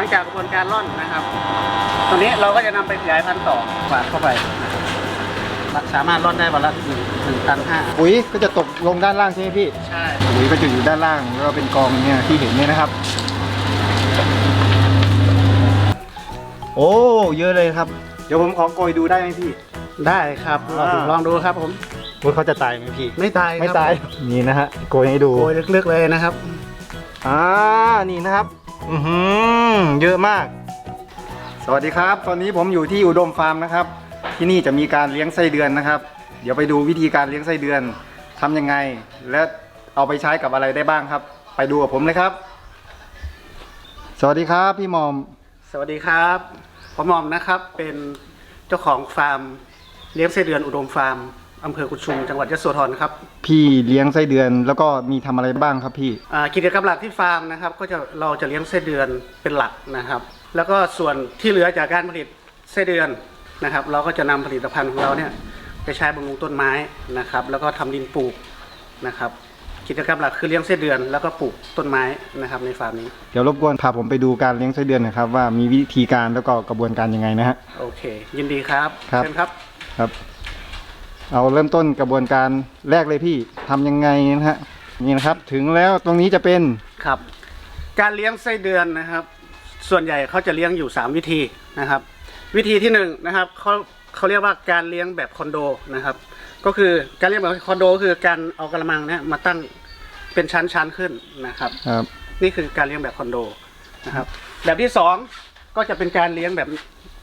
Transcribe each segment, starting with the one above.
ลังจากกระบวนการร่อนนะครับ ตัวนี้เราก็จะนำไปขยายพันธุ์ต่อฝาดเข้าไปนะครับสามารถร่อนได้วันละหนึ่งหนึ่งตันห้าปุ๋ยก็จะตกลงด้านล่างใช่ไหมพี่ ใช่ปุ๋ยก็จะอยู่ด้านล่างแล้วก็เป็นกองเนี่ยที่เห็นเนี่ยนะครับ โอ้เยอะเลยครับ เดี๋ยวผมขอโกยดูได้ไหมพี่ ได้ครับลองอ่าลองดูครับผมว่าเขาจะตายไหมพี่ ไม่ตายครับไม่ตายนี่นะฮะโกยให้ดูโกยลึกๆเลยนะครับ อ่านี่นะครับ อือหือเยอะมาก สวัสดีครับ ตอนนี้ผมอยู่ที่อุดมฟาร์มนะครับ ที่นี่จะมีการเลี้ยงไส้เดือนนะครับ เดี๋ยวไปดูวิธีการเลี้ยงไส้เดือนทำยังไง และเอาไปใช้กับอะไรได้บ้างครับ ไปดูกับผมเลยครับ สวัสดีครับพี่หมอม สวัสดีครับผมหมอมนะครับเป็นเจ้าของฟาร์มเลี้ยงไส้เดือนอุดมฟาร์ม อำเภอกุดชุมจังหวัดยโสธรครับพี่เลี้ยงไส้เดือนแล้วก็มีทำอะไรบ้างครับพี่ อ่ากิจกรรมหลักที่ฟาร์มนะครับ ก็จะเราจะเลี้ยงไส้เดือนเป็นหลักนะครับ แล้วก็ส่วนที่เหลือจากการผลิตไส้เดือนนะครับ เราก็จะนำผลิตภัณฑ์ของเราเนี่ยไปใช้บำรุงต้นไม้นะครับ แล้วก็ทำดินปลูกนะครับ กิจกรรมหลักคือเลี้ยงไส้เดือนแล้วก็ปลูกต้นไม้นะครับในฟาร์มนี้เดี๋ยวรบกวนพาผมไปดูการเลี้ยงไส้เดือนหนะครับว่ามีวิธีการแล้วก็กระบวนการยังไงนะฮะ โอเค ยินดีครับครับ เชิญครับครับ เอาเริ่มต้นกระบวนการแรกเลยพี่ทำยังไงนะฮะนี่นะครับถึงแล้วตรงนี้จะเป็นครับ การเลี้ยงไส้เดือนนะครับ ส่วนใหญ่เขาจะเลี้ยงอยู่ 3 วิธีนะครับ วิธีที่1นงนะครับเขาเขาเรียกว่าการเลี้ยงแบบคอนโดนะครับ ก็คือการเลี้ยงแบบคอนโดก็คือการเอากระมังเนี่ยมาตั้งเป็นชั้นๆขึ้นนะครับครับ นี่คือการเลี้ยงแบบคอนโดนะครับ แบบที่ 2 ก็จะเป็นการเลี้ยงแบบ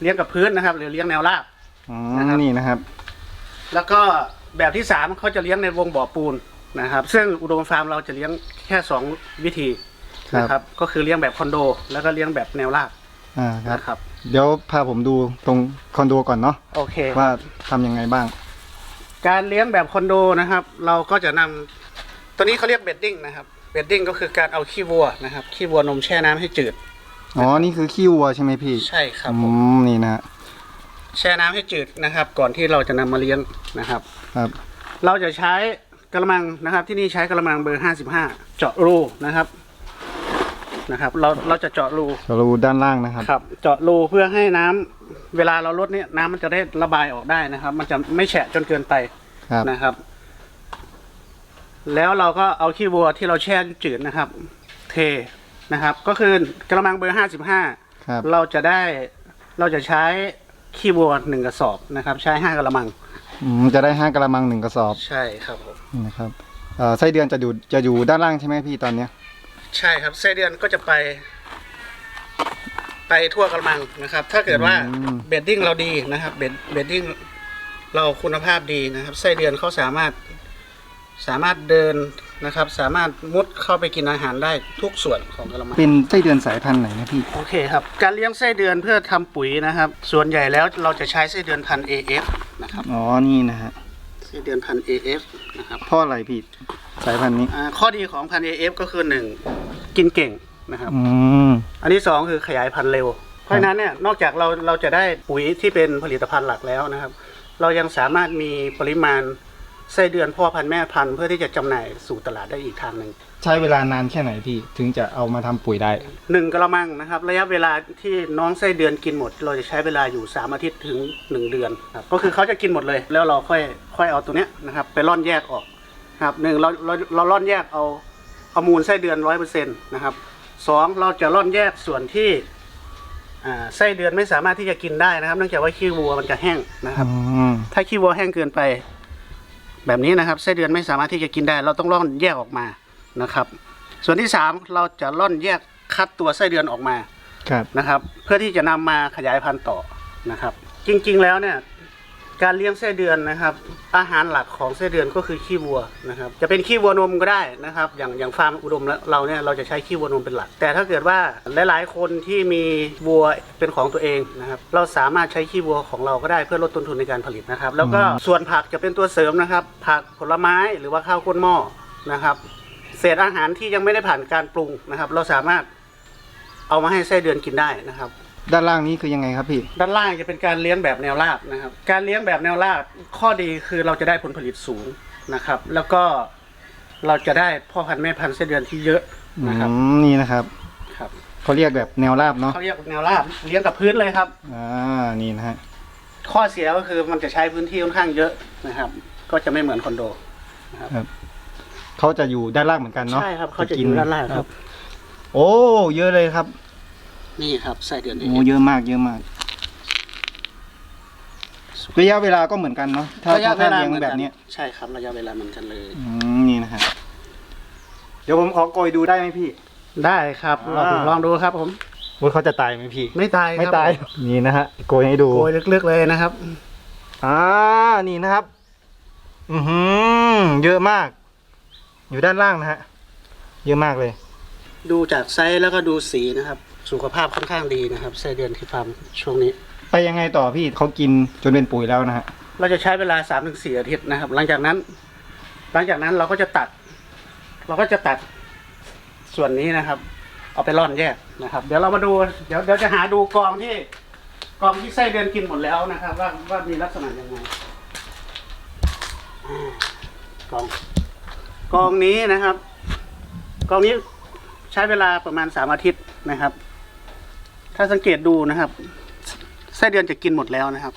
เลี้ยงกับพื้นนะครับ หรือเลี้ยงแนวราบ อืมนะครับ นี่นะครับ แล้วก็แบบที่3เขาจะเลี้ยงในวงบ่อปูนนะครับ ซึ่งอุดมฟาร์มเราจะเลี้ยงแค่2วิธีครับ นะครับ ก็คือเลี้ยงแบบคอนโด แล้วก็เลี้ยงแบบแนวราบอ่าครับ นะครับ เดี๋ยวพาผมดูตรงคอนโดก่อนเนาะโอเค ว่าทำยังไงบ้าง การเลี้ยงแบบคอนโดนะครับ เราก็จะนำตัวนี้เขาเรียกเบดดิ้งนะครับเบดดิ้งก็คือการเอาขี้วัวนะครับขี้วัวนมแช่น้ำให้จืด อ๋อ นี่คือขี้วัวใช่ไหมพี่ใช่ครับอืผมมนี่นะฮะ แช่น้ำให้จืดนะครับ ก่อนที่เราจะนำมาเลี้ยงนะครับ ครับ เราจะใช้กระมังนะครับ ที่นี่ใช้กระมังเบอร์55เจาะรูนะครับนะครับ เราเราจะเจาะรูเราดูด้านล่างนะครับครับ เจาะรูเพื่อให้น้ำเวลาเราลดเนี่ยน้ำมันจะได้ระบายออกได้นะครับ มันจะไม่แฉะจนเกินไปครับนะครับ แล้วเราก็เอาขี้วัวที่เราแช่จืดนะครับ เทนะครับ ก็คือกระมังเบอร์55ครับเราจะได้เราจะใช้ ขี้วัวหนึ่งกระสอบนะครับ ใช้ห้ากระมัง อืมจะได้ห้ากระมังหนึ่งกระสอบใช่ครับผมนี่นะครับเอ่อไส้เดือนจะอยู่จะอยู่ด้านล่างใช่ไหมพี่ตอนเนี้ยใช่ครับไส้เดือนก็จะไป ไปทั่วกระมังนะครับ ถ้าเกิดว่าเบดดิ้งเราดีนะครับเบดเบดดิ้งเราคุณภาพดีนะครับไส้เดือนเขาสามารถสามารถเดิน นะครับ สามารถมุดเข้าไปกินอาหารได้ทุกส่วนของกระมัง เป็นไส้เดือนสายพันธุ์ไหนนะพี่ โอเคครับ การเลี้ยงไส้เดือนเพื่อทำปุ๋ยนะครับ ส่วนใหญ่แล้วเราจะใช้ไส้เดือนพันธุ์ AF นะครับ อ๋อ นี่นะฮะ ไส้เดือนพันธุ์ AF นะครับเพ่ออะไรพี่ สายพันธุ์นี้ อ่าข้อดีของพันธุ์ AF ก็คือหนึ่งกินเก่งนะครับ อืม อันที่สองคือขยายพันธุ์เร็ว เพราะฉะนั้นเนี่ยนอกจากเราเราจะได้ปุ๋ยที่เป็นผลิตภัณฑ์หลักแล้วนะครับ เรายังสามารถมีปริมาณ ไส้เดือนพ่อพันธุ์แม่พันธุ์เพื่อที่จะจำหน่ายสู่ตลาดได้อีกทางหนึ่ง ใช้เวลานานแค่ไหนพี่ถึงจะเอามาทำปุ๋ยได้ หนึ่งกระมังนะครับระยะเวลาที่น้องไส้เดือนกินหมด เราจะใช้เวลาอยู่สามอาทิตย์ถึงหนึ่งเดือนครับก็คือเขาจะกินหมดเลย แล้วเราค่อยค่อยเอาตัวเนี้ยนะครับไปร่อนแยกออกครับหนึ่งเราเราเราร่อนแยกเอาเอามูลไส้เดือนร้อยเปอร์เซ็นต์นะครับสองเราจะร่อนแยกส่วนที่อ่าไส้เดือนไม่สามารถที่จะกินได้นะครับ เนื่องจากว่าขี้วัวมันจะแห้งนะครับอืมถ้าขี้วัวแห้งเกินไป แบบนี้นะครับไส้เดือนไม่สามารถที่จะกินได้ เราต้องร่อนแยกออกมานะครับ ส่วนที่สามเราจะร่อนแยกคัดตัวไส้เดือนออกมาครับนะครับ เพื่อที่จะนำมาขยายพันธุ์ต่อนะครับ จริงๆแล้วเนี่ย การเลี้ยงไส้เดือนนะครับ อาหารหลักของไส้เดือนก็คือขี้วัวนะครับ จะเป็นขี้วัวนมก็ได้นะครับ อย่างอย่างฟาร์มอุดมแล้วเราเนี่ยเราจะใช้ขี้วัวนมเป็นหลัก แต่ถ้าเกิดว่าหลาย ๆ คนที่มีวัวเป็นของตัวเองนะครับ เราสามารถใช้ขี้วัวของเราก็ได้เพื่อลดต้นทุนในการผลิตนะครับ แล้วก็ส่วนผักจะเป็นตัวเสริมนะครับ ผักผลไม้หรือว่าข้าวข้นหม้อนะครับ เศษอาหารที่ยังไม่ได้ผ่านการปรุงนะครับ เราสามารถเอามาให้ไส้เดือนกินได้นะครับ ด้านล่างนี้คือยังไงครับพี่ ด้านล่างจะเป็นการเลี้ยงแบบแนวราบนะครับ การเลี้ยงแบบแนวราบข้อดีคือเราจะได้ผลผลิตสูงนะครับ แล้วก็เราจะได้พ่อพันธุ์แม่พันธุ์ไส้เดือนที่เยอะอืนะครับมนี่นะครับครับเขาเรียกแบบแนวราบเนาะเขาเรียกแนวราบเลี้ยงกับพื้นเลยครับ อ่านี่นะฮะข้อเสียก็คือมันจะใช้พื้นที่ค่อนข้างเยอะนะครับ ก็จะไม่เหมือนคอนโดเขาจะอยู่ด้านล่างเหมือนกันเนาะใช่ครับเขาจะอยู่ด้านล่างครับ โอ้ เยอะเลยครับ นี่ครับไส้เดือนเอโอ้เยอะมากเยอะมาก ระยะเวลาก็เหมือนกันเนาะถ้าระยะเวถ้าลาเลี้ยงเหมือนแบกับนเนี้ยใช่ครับระยะเวลาเหมือนกันเลย อืมนี่นะฮะเดี๋ยวผมขอโกยดูได้ไหมพี่ได้ครับ ลองอ่าลองดูครับผม ว่าเขาจะตายไหมพี่ ไม่ตายไม่ครับตายนี่นะฮะโกยให้ดู โกยลึกๆเลยนะครับ อ่า นี่นะครับ อือหือ เยอะมาก อยู่ด้านล่างนะฮะ เยอะมากเลย ดูจากไซส์แล้วก็ดูสีนะครับ สุขภาพค่อนข้างดีนะครับไส้เดือนที่ฟาร์มช่วงนี้ ไปยังไงต่อพี่เขากินจนเป็นปุ๋ยแล้วนะฮะเราจะใช้เวลา3าถึงสอาทิตย์นะครับ หลังจากนั้น หลังจากนั้นเราก็จะตัด เราก็จะตัดส่วนนี้นะครับ เอาไปร่อนแยกนะครับ เดี๋ยวเรามาดูเดี๋ยวเดี๋ยวจะหาดูกองที่กองที่ไส้เดือนกินหมดแล้วนะครับ ว่าว่ามีลักษณะยังไงอ่ากองกองนี้นะครับ กองนี้ใช้เวลาประมาณสามอาทิตย์นะครับ ถ้าสังเกตดูนะครับไส้เดือนจะกินหมดแล้วนะครับ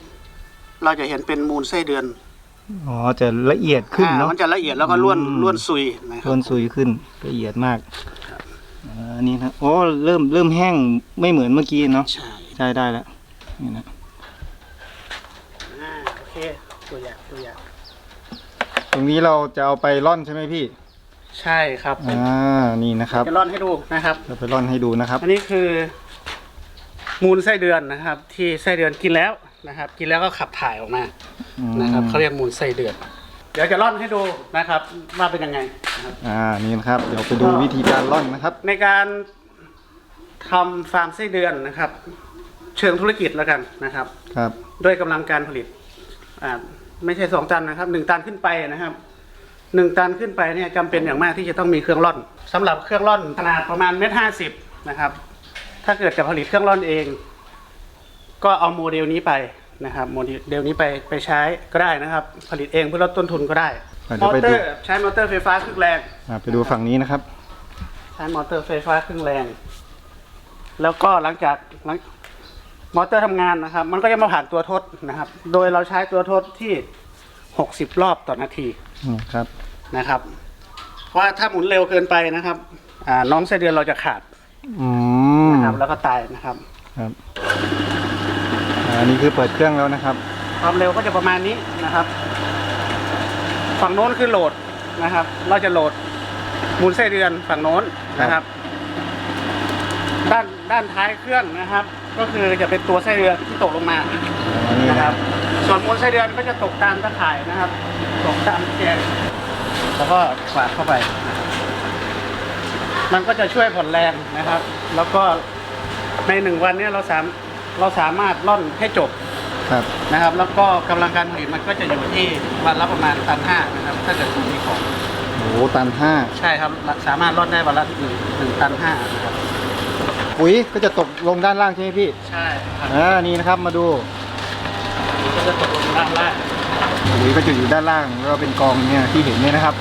เราจะเห็นเป็นมูลไส้เดือนอ๋อจะละเอียดขึ้นอ่าเนาะมันจะละเอียดแล้วก็ล้วนอืมล้วนซุยนะครัล้บนซุยขึ้นละเอียดมากอ่าอันนี้นะโอ้เริ่มเริ่มแห้งไม่เหมือนเมื่อกี้เนาะใช่ใช่ได้แล้วนี่นะอ่าโอเคตัวอย่างตัวอย่างตรงนี้เราจะเอาไปร่อนใช่ไหมพี่ ใช่ครับอ่านี่นะครับจะร่อนให้ดูนะครับเราไปร่อนให้ดูนะครับ อันนี้คือ มูลไส้เดือนนะครับ ที่ไส้เดือนกินแล้วนะครับ กินแล้วก็ขับถ่ายออกมาอืมนะครับเขาเรียกมูลไส้เดือน เดี๋ยวจะร่อนให้ดูนะครับว่าเป็นยังไงนะครับอ่านี่นะครับ เดี๋ยวไปดูวิธีการร่อนนะครับ ในการทำฟาร์มไส้เดือนนะครับ เชิงธุรกิจแล้วกันนะครับ ครับ ด้วยกำลังการผลิตอ่าไม่ใช่สองตันนะครับหนึ่งตันขึ้นไปนะครับหนึ่งตันขึ้นไปเนี่ยจำเป็นอย่างมากที่จะต้องมีเครื่องร่อนสำหรับเครื่องร่อนขนาดประมาณเมตรห้าสิบนะครับ ถ้าเกิดจะผลิตเครื่องร่อนเอง ก็เอาโมเดลนี้ไปนะครับโมเดลนี้ไปไปใช้ก็ได้นะครับ ผลิตเองเพื่อลดต้นทุนก็ได้อะมเดี๋ยวอไปเตดูอร์ใช้มอเตอร์ไฟฟ้าครึ่งแรงอ่าไปดูฝั่งนี้นะครับ ใช้มอเตอร์ไฟฟ้าครึ่งแรง แล้วก็หลังจากหลังมอเตอร์ทำงานนะครับ มันก็จะมาผ่านตัวทดนะครับ โดยเราใช้ตัวทดที่60รอบต่อนาทีอืมครับนะครับ เพราะว่าถ้าหมุนเร็วเกินไปนะครับอ่าน้องไส้เดือนเราจะขาด อืมนะครับ แล้วก็ตายนะครับ ครับอ่าอันนี้คือเปิดเครื่องแล้วนะครับ ความเร็วก็จะประมาณนี้นะครับ ฝั่งโน้นคือโหลดนะครับ เราจะโหลดมูลไส้เดือนฝั่งโน้นนะครับ ด้านด้านท้ายเครื่องนะครับ ก็คือจะเป็นตัวไส้เดือนที่ตกลงมาอันนี้นะนะคครัรับ บ ส่วนมูลไส้เดือนก็จะตกตามตะข่ายนะครับ ตกตามแกนแล้วก็ฝาดเข้าไป มันก็จะช่วยผ่อนแรงนะครับ แล้วก็ในหนึ่งวันเนี้เราสามเราสามารถล่อนให้จบครับ นะครับ แล้วก็กำลังการผลิตมันก็จะอยู่ที่วันละประมาณตันห้านะครับ ถ้าเกิดคุณมีของโอ้โหตันห้าใช่ครับสามารถล่อนได้วันละหนึ่งหนึ่งตันห้านะครับปุ๋ยก็จะตกลงด้านล่างใช่ไหมพี่ใช่ครับอ่านี่นะครับมาดูก็จะตกลงด้านล่างปุ๋ยก็จะอยู่ด้านล่างแล้วก็เป็นกองเนี่ยที่เห็นเนี่ยนะครับ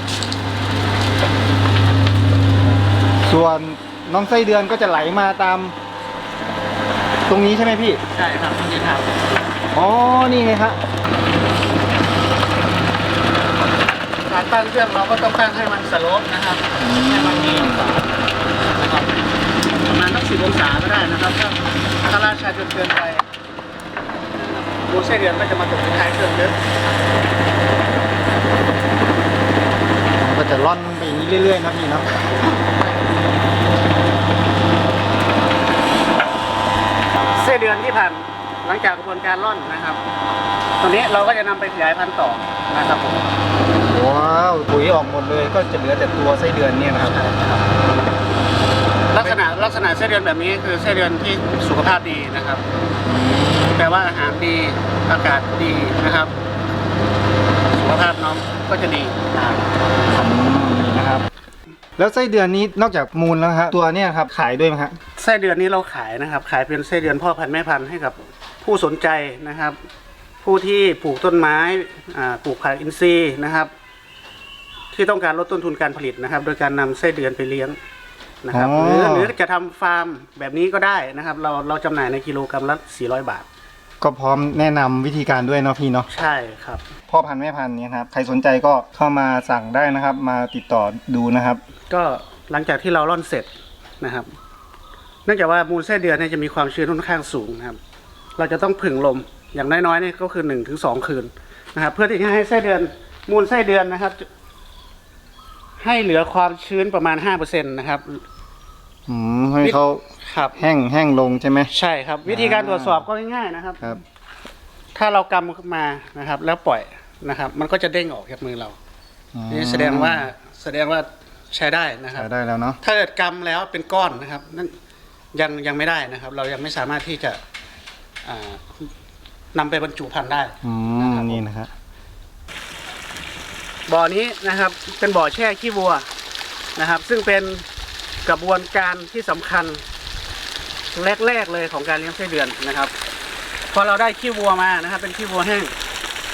ส่วนน้องไส้เดือนก็จะไหลมาตาม ตรงนี้ใช่ไหมพี่ ใช่ครับนี่ครับ อ๋อ นี่ไงครับการตั้งเครื่องเราก็ต้องตั้งให้มันสโลปนะครับให้มันมีองศานะครับประมาณสักสิบองศาก็ได้นะครับ ถ้าถ้าราชาจนเกินไปมูลไส้เดือนก็จะมาตกที่ท้ายเครื่องเยอะก็จะร่อนไปอย่างนี้เรื่อยๆนะพี่เนาะ ส้เดือนที่ผ่านหลังจากกระบวนการร่อนนะครับตอนนี้เราก็จะนำไปขยายพันธุ์ต่อนะครับผมว้าวปุ๋ยออกหมดเลยก็จะเหลือแต่ตัวไส้เดือนเนี่ยนะครับ ลักษณะลักษณะไส้เดือนแบบนี้คือไส้เดือนที่สุขภาพดีนะครับ แปลว่าอาหารดีอากาศดีนะครับ สุขภาพน้องก็จะดีนะครับนี่นะครับแล้วไส้เดือนนี้นอกจากมูลแล้วครับตัวเนี่ยครับขายด้วยไหมครับ ไส้เดือนนี้เราขายนะครับ ขายเป็นไส้เดือนพ่อพันธุ์แม่พันธุ์ให้กับผู้สนใจนะครับ ผู้ที่ปลูกต้นไม้อ่าปลูกผักอินทรีย์นะครับ ที่ต้องการลดต้นทุนการผลิตนะครับ โดยการนำไส้เดือนไปเลี้ยงนะครับอ๋อหรือหรือจะทำฟาร์มแบบนี้ก็ได้นะครับ เราเราจำหน่ายในกิโลกรัมละ400 บาท ก็พร้อมแนะนำวิธีการด้วยเนาะพี่เนาะใช่ครับ พ่อพันธุ์แม่พันธุ์เนี่ยนะครับใครสนใจก็เข้ามาสั่งได้นะครับ มาติดต่อดูนะครับ ก็หลังจากที่เราร่อนเสร็จนะครับเนื่องจากว่ามูลไส้เดือนเนี่ยจะมีความชื้นค่อนข้างสูงนะครับ เราจะต้องผึ่งลมอย่างน้อยๆเนี่ยก็คือหนึ่งถึงสองคืนนะครับ เพื่อที่จะให้ไส้เดือนมูลไส้เดือนนะครับ ให้เหลือความชื้นประมาณห้าเปอร์เซ็นต์นะครับอืมให้เขาครับแห้งแห้งลงใช่ไหมใช่ครับ วิธีการตรวจสอบก็ง่ายๆนะครับครับ ถ้าเรากำขึ้นมานะครับ แล้วปล่อยนะครับ มันก็จะเด้งออกจากมือเราอืมนี่แสดงว่าแสดงว่าใช้ได้นะครับใช้ได้แล้วเนาะถ้าเกิดกำแล้วเป็นก้อนนะครับนั่น ยังยังไม่ได้นะครับ เรายังไม่สามารถที่จะอ่านำไปบรรจุพันธุ์ได้ อืมนี่นะครับบ่อนี้นะครับเป็นบ่อแช่ขี้วัวนะครับ ซึ่งเป็นกระบวนการที่สำคัญแรกๆเลยของการเลี้ยงไส้เดือนนะครับ พอเราได้ขี้วัวมานะครับ เป็นขี้วัวแห้ง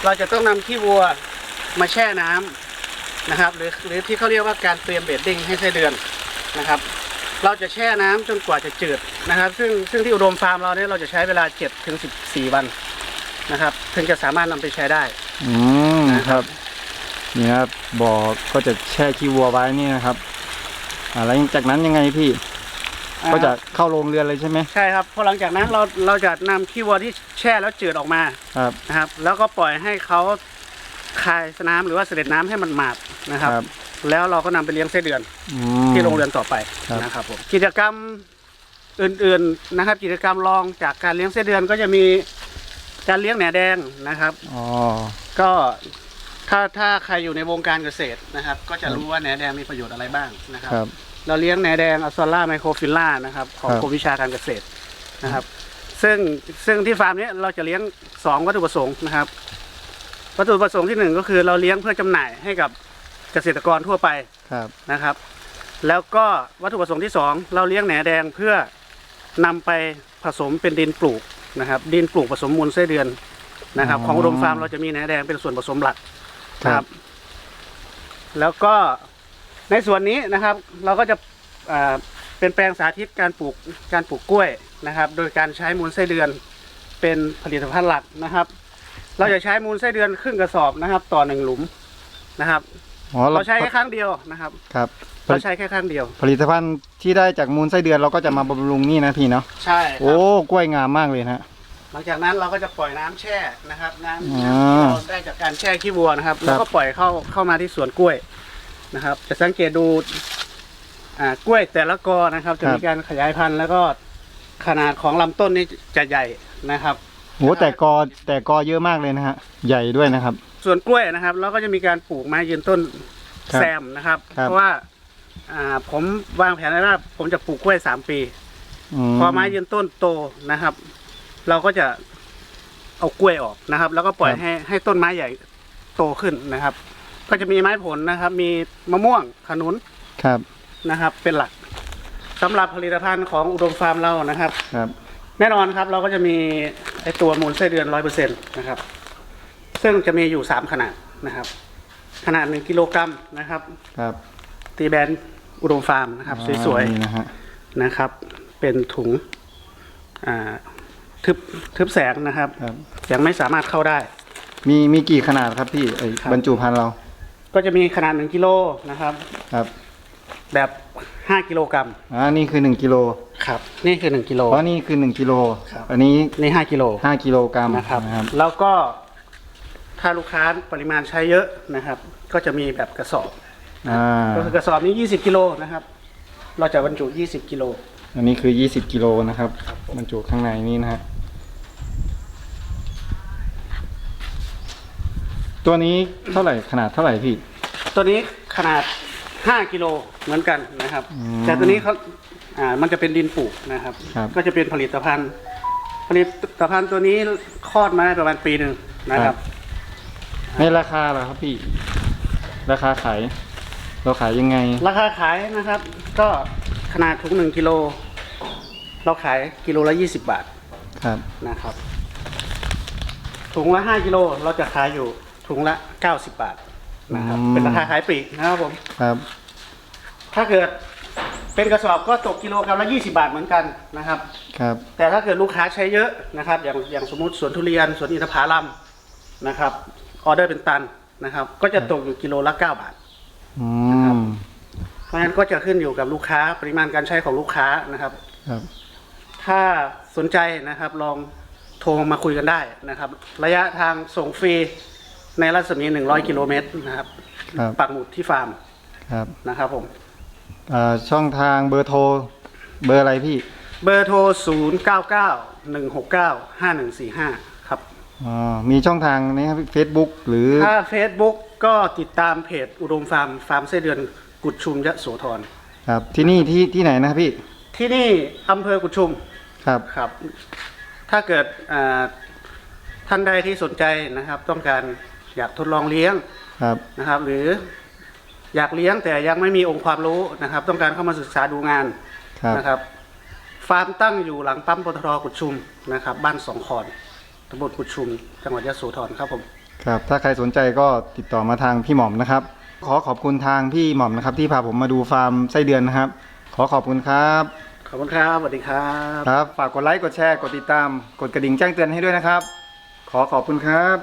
เราจะต้องนำขี้วัวมาแช่น้ำนะครับ หรือหรือที่เขาเรียกว่าการเตรียมเบดดิ้งให้ไส้เดือนนะครับ เราจะแช่น้ำจนกว่าจะจืดนะครับ ซึ่งซึ่งที่อุดมฟาร์มเราเนี่ยเราจะใช้เวลา7ถึง14วันนะครับ ถึงจะสามารถนำไปใช้ได้ อืมครับนี่ครับบ่อก็จะแช่ขี้วัวไว้นี่นะครับอ่าแล้วจากนั้นยังไงพี่ ก็จะเข้าโรงเรือนเลยใช่ไหมใช่ครับพอหลังจากนั้นเราเราจะนำขี้วัวที่แช่แล้วจืดออกมาครับนะครับ แล้วก็ปล่อยให้เขาคายน้ำหรือว่าเสด็จน้ำให้มันหมาดนะครับครับ แล้วเราก็นำไปเลี้ยงไส้เดือนอืม ที่โรงเรือนต่อไปครับ นะครับผมกิจกรรมอื่นๆนะครับ กิจกรรมรองจากการเลี้ยงไส้เดือนก็จะมีการเลี้ยงแหนแดงนะครับ อ๋อ ก็ถ้าถ้าใครอยู่ในวงการเกษตรนะครับ ก็จะรู้ว่าแหนแดงมีประโยชน์อะไรบ้างนะครับ ครับ เราเลี้ยงแหนแดงอัลซอล่าไมโครฟิลล่านะครับของครับกรมวิชาการเกษตรนะครับ ซึ่งซึ่งที่ฟาร์มเนี้ยเราจะเลี้ยงสองวัตถุประสงค์นะครับ วัตถุประสงค์ที่หนึ่งก็คือเราเลี้ยงเพื่อจำหน่ายให้กับ เกษตรกรทั่วไปครับนะครับ แล้วก็วัตถุประสงค์ที่สองเราเลี้ยงแหนแดงเพื่อนำไปผสมเป็นดินปลูกนะครับ ดินปลูกผสมมูลไส้เดือนนะครับ ของอุดมฟาร์มเราจะมีแหนแดงเป็นส่วนผสมหลักครับ แล้วก็ในส่วนนี้นะครับ เราก็จะอ่าเป็นแปลงสาธิตการปลูกการปลูกกล้วยนะครับ โดยการใช้มูลไส้เดือนเป็นผลิตภัณฑ์หลักนะครับ เราจะใช้มูลไส้เดือนครึ่งกระสอบนะครับ ต่อหนึ่งหลุมนะครับ อ๋อเราใช้แค่ครั้งเดียวนะครับ ครับเราใช้แค่ครั้งเดียว ผลิตภัณฑ์ที่ได้จากมูลไส้เดือนเราก็จะมาบำรุงนี่นะพี่เนาะใช่คโอ้รับกล้วยงามมากเลยนะฮะหลังจากนั้นเราก็จะปล่อยน้ำแช่นะครับ น้ำอ่าที่เราได้จากการแช่ขี้วัวนะครับ แล้วก็ปล่อยเข้าเข้ามาที่สวนกล้วยนะครับ จะสังเกตดูอ่ากล้วยแต่ละกอนะครับ จะมีการขยายพันธุ์แล้วก็ขนาดของลำต้นนี่จะใหญ่นะครับ โหแต่กอแต่กอเยอะมากเลยนะฮะใหญ่ด้วยนะครับ ส่วนกล้วยนะครับเราก็จะมีการปลูกไม้ยืนต้นครับแซมนะครับ ครับ เพราะว่าอ่าผมวางแผนไว้ว่าผมจะปลูกกล้วยสามปี พอไม้ยืนต้นโตนะครับ เราก็จะเอากล้วยออกนะครับ แล้วก็ปล่อยครับ ให้ให้ต้นไม้ใหญ่โตขึ้นนะครับ ก็จะมีไม้ผลนะครับ มีมะม่วงขนุนครับนะครับ เป็นหลักสำหรับผลิตภัณฑ์ของอุดมฟาร์มเรานะครับ ครับ แน่นอนครับเราก็จะมีไอตัวมูลไส้เดือนร้อยเปอร์เซ็นต์นะครับ ซึ่งจะมีอยู่สามขนาดนะครับ ขนาดหนึ่งกิโลกรัมนะครับ ครับตีแบรนด์อุดมฟาร์มนะครับสวยอ่านี่นะฮะๆนะครับ เป็นถุงอ่าทึบทึบแสงนะครับ ครับ ยังไม่สามารถเข้าได้ มีมีกี่ขนาดครับพี่ไอ้ครับ บรรจุภัณฑ์เราก็จะมีขนาดหนึ่งกิโลนะครับ ครับแบบห้ากิโลกรัมอ่านี่คือ 1กิโลครับ นี่คือหนึ่งกิโล เพราะนี่คือ 1กิโลครับ อันนี้ นี่ห้ากิโล5กิโลกรัมนะครับนะครับแล้วก็ ถ้าลูกค้าปริมาณใช้เยอะนะครับ ก็จะมีแบบกระสอบอ่าก็คือกระสอบนี้ 20 กิโลนะครับ เราจะบรรจุ 20 กิโล อันนี้คือ 20 กิโลนะครับ บรรจุข้างในนี่นะฮะตัวนี้เท่าไหร่ขนาดเท่าไหร่พี่ ตัวนี้ขนาด 5 กิโลเหมือนกันนะครับ อืมแต่ตัวนี้เขาอ่ามันจะเป็นดินปลูกนะครับ ครับ ก็จะเป็นผลิตภัณฑ์ ผลิตภัณฑ์ตัวนี้คลอดมาได้ประมาณปีหนึ่งนะครับ ในราคาเหรอครับพี่ ราคาขายเราขายยังไง ราคาขายนะครับ ก็ขนาดถุงหนึ่งกิโล เราขายกิโลละ20บาทครับนะครับ ถุงละ5กิโลเราจะขายอยู่ถุงละ90บาทนะครับอืม เป็นราคาขายปลีกนะครับผม ครับ ถ้าเกิดเป็นกระสอบก็ตกกิโลกรัมละ20 บาทเหมือนกันนะครับ ครับ แต่แต่ถ้าเกิดลูกค้าใช้เยอะนะครับ อย่างอย่างสมมติสวนทุเรียนสวนอินทผลัมนะครับ ออเดอร์เป็นตันนะครับ ก็จะตกอยู่กิโลละ 9 บาท อืมเพราะฉะนั้นก็จะขึ้นอยู่กับลูกค้าปริมาณการใช้ของลูกค้านะครับ ครับ ถ้าสนใจนะครับลองโทรมาคุยกันได้นะครับ ระยะทางส่งฟรีในรัศมี 100 กิโลเมตรนะครับครับ ปักหมุดที่ฟาร์มครับนะครับผมอ่าช่องทางเบอร์โทร เบอร์อะไรพี่ เบอร์โทร 0 9 9 1 6 9 5 1 4 5ครับ อ๋อมีช่องทางนี้ครับเฟซบุ๊กหรือ ถ้า Facebook ก็ติดตามเพจอุดมฟาร์มฟาร์มไส้เดือนกุดชุมยะโสธรครับ ที่นี่ที่ที่ไหนนะครับพี่ ที่นี่อำเภอกุดชุมครับ ครับ ถ้าเกิดอ่าท่านใดที่สนใจนะครับ ต้องการอยากทดลองเลี้ยงครับ นะครับ หรืออยากเลี้ยงแต่ยังไม่มีองค์ความรู้นะครับ ต้องการเข้ามาศึกษาดูงานครับ นะครับ ฟาร์มตั้งอยู่หลังปั๊มปตทกุดชุมนะครับ บ้านสองคอน ตำบลกุดชุม จังหวัดยะโสธรครับผมครับถ้าใครสนใจก็ติดต่อมาทางพี่หม่อมนะครับ ขอขอบคุณทางพี่หม่อมนะครับ ที่พาผมมาดูฟาร์มไส้เดือนนะครับ ขอขอบคุณครับขอบคุณครับสวัสดีครับครับฝากกดไลค์กดแชร์กดติดตาม กดกระดิ่งแจ้งเตือนให้ด้วยนะครับ ขอขอบคุณครับ